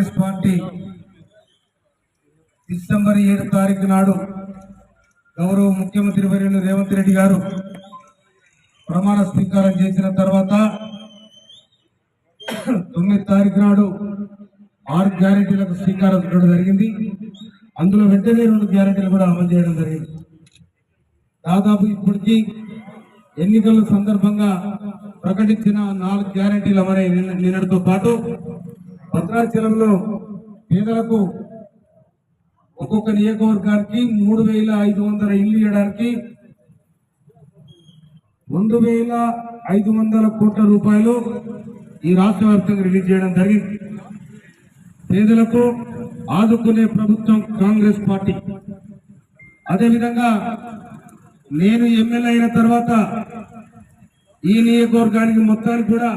Congress party December ఏడు తారీఖు నాడు గౌరవ ముఖ్యమంత్రి వర్యులు రేవంత్ రెడ్డి గారు ప్రమాణ స్వీకారం చేసిన తర్వాత తొమ్మిది తారీఖు నాడు ఆరు గ్యారంటీలకు స్వీకారం చుట్టడం జరిగింది. అందులో వెంటనే రెండు గ్యారంటీలు కూడా అమలు చేయడం జరిగింది. దాదాపు ఇప్పటికీ ఎన్నికల సందర్భంగా ప్రకటించిన నాలుగు గ్యారంటీలు అమరే నిన్నటితో పాటు భద్రాచలంలో పేదలకు ఒక్కొక్క నియోజకవర్గానికి మూడు వేల ఐదు వందల ఇల్లు ఇవ్వడానికి రెండు వేల ఐదు వందల కోట్ల రూపాయలు ఈ రాష్ట్ర వ్యాప్తంగా రిలీజ్ చేయడం జరిగింది. పేదలకు ఆదుకునే ప్రభుత్వం కాంగ్రెస్ పార్టీ. అదేవిధంగా నేను ఎమ్మెల్యే అయిన తర్వాత ఈ నియోజకవర్గానికి మొత్తానికి కూడా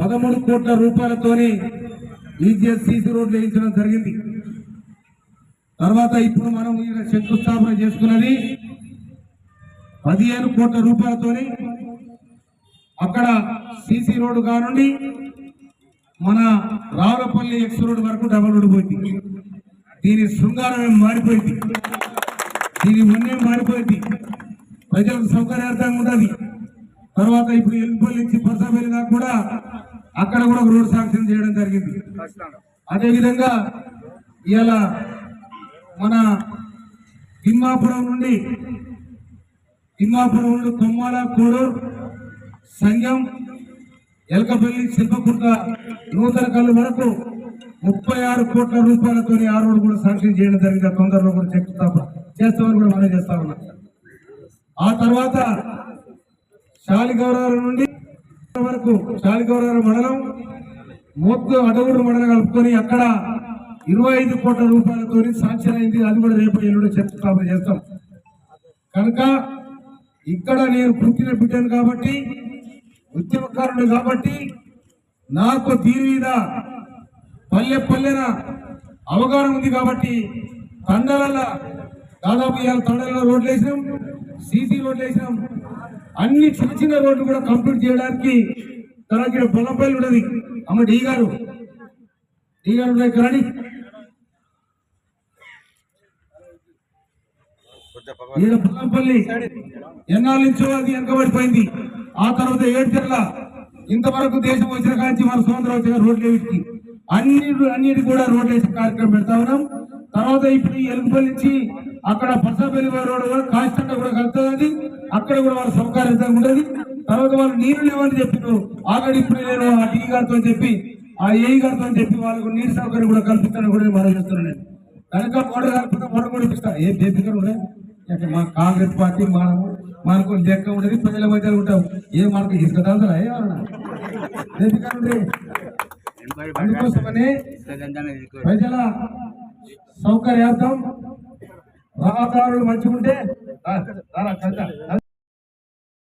పదమూడు కోట్ల రూపాయలతోనే ఈజీఎస్ సీసీ రోడ్లు వేయించడం జరిగింది. తర్వాత ఇప్పుడు మనం ఈయన శంకుస్థాపన చేసుకున్నది పదిహేను కోట్ల రూపాయలతోని అక్కడ సీసీ రోడ్డు కానుండి మన రావులపల్లి ఎక్స్ రోడ్ వరకు డబల్ రోడ్డు పోయింది. దీని శృంగారం ఏం మారిపోయింది. దీని వన్యం మారిపోయింది. ప్రజలకు సౌకర్యార్థంగా ఉన్నది. తర్వాత ఇప్పుడు ఎల్పల్లి నుంచి పరసపల్లి దాకా కూడా అక్కడ కూడా ఒక రోడ్ శాంక్షన్ చేయడం జరిగింది. అదేవిధంగా ఇవాళ మన తిమ్మాపురం నుండి తిమ్మాపురం నుండి కొమ్మాల కోడూరు సంఘం ఎలకపల్లి శిల్పకుంట నూతన కళ్ళు వరకు ముప్పై ఆరు కోట్ల రూపాయలతో ఆ రోడ్డు కూడా శాంక్షన్ చేయడం జరిగింది. తొందరలో కూడా చెప్తా చేస్తామని కూడా మనం చేస్తా ఉన్నాం. ఆ తర్వాత శాలిగౌరవం నుండి వరకు శాలిగౌరవ మండలం మొత్తం అడవుడు మండలం కలుపుకొని అక్కడ ఇరవై ఐదు కోట్ల రూపాయలతో శాంక్షన్ అయింది. అది కూడా రేపు ఎల్లుండి చెప్తామని చేస్తాం. కనుక ఇక్కడ నేను పుట్టిన బిడ్డను కాబట్టి ఉద్యమకారుడు కాబట్టి నాకు దీని మీద పల్లె పల్లెన అవగాహన ఉంది కాబట్టి తండల దాదాపు ఇవాళ తండలలో రోడ్లు వేసినాం సీసీ రోడ్లు వేసినాం అన్ని చిన్న చిన్న రోడ్లు కూడా కంప్లీట్ చేయడానికి తర్వాత ఈడ బొల్లపల్లి ఉన్నది. అమ్మ డీ గారు. డీ గారు ఉన్నాయి ఇక్కడ ఈడ బొల్లంపల్లి ఎన్నాళ్ళ నుంచో అది వెనకబడిపోయింది. ఆ తర్వాత ఏడ్చెర్ల ఇంతవరకు దేశం వచ్చిన కాంచి మన స్వతంత్రం వచ్చిన రోడ్లు వేసి అన్ని అన్నిటి కూడా రోడ్లు వేసే కార్యక్రమం పెడతా ఉన్నాం. తర్వాత ఇప్పుడు ఎలుగుపల్లి నుంచి అక్కడ పర్సపల్లి రోడ్ కూడా కాస్తంగా కూడా కలుగుతుంది అక్కడ కూడా వాళ్ళ సౌకర్యంగా ఉండదు. తర్వాత వాళ్ళు నీళ్ళు లేవని చెప్పారు. ఆల్రెడీ ఇప్పుడు నేను ఆ టీ గారితో చెప్పి ఆ ఏ గారితో చెప్పి వాళ్ళకు నీరు సౌకర్యం కూడా కల్పిస్తానని కూడా మనం చేస్తున్నాను నేను. కనుక మోటార్ కలుపుతా మోటార్ కూడా ఇప్పిస్తా. ఏం బేసికల్ ఉన్నాయి మా కాంగ్రెస్ పార్టీ మనము మనకు లెక్క ఉండేది ప్రజల మధ్య ఉంటాం. ఏ మనకు ఇసుక ఉండే అందుకోసమనే ప్రజల సౌకర్యార్థం రహదారులు మంచిగుంటే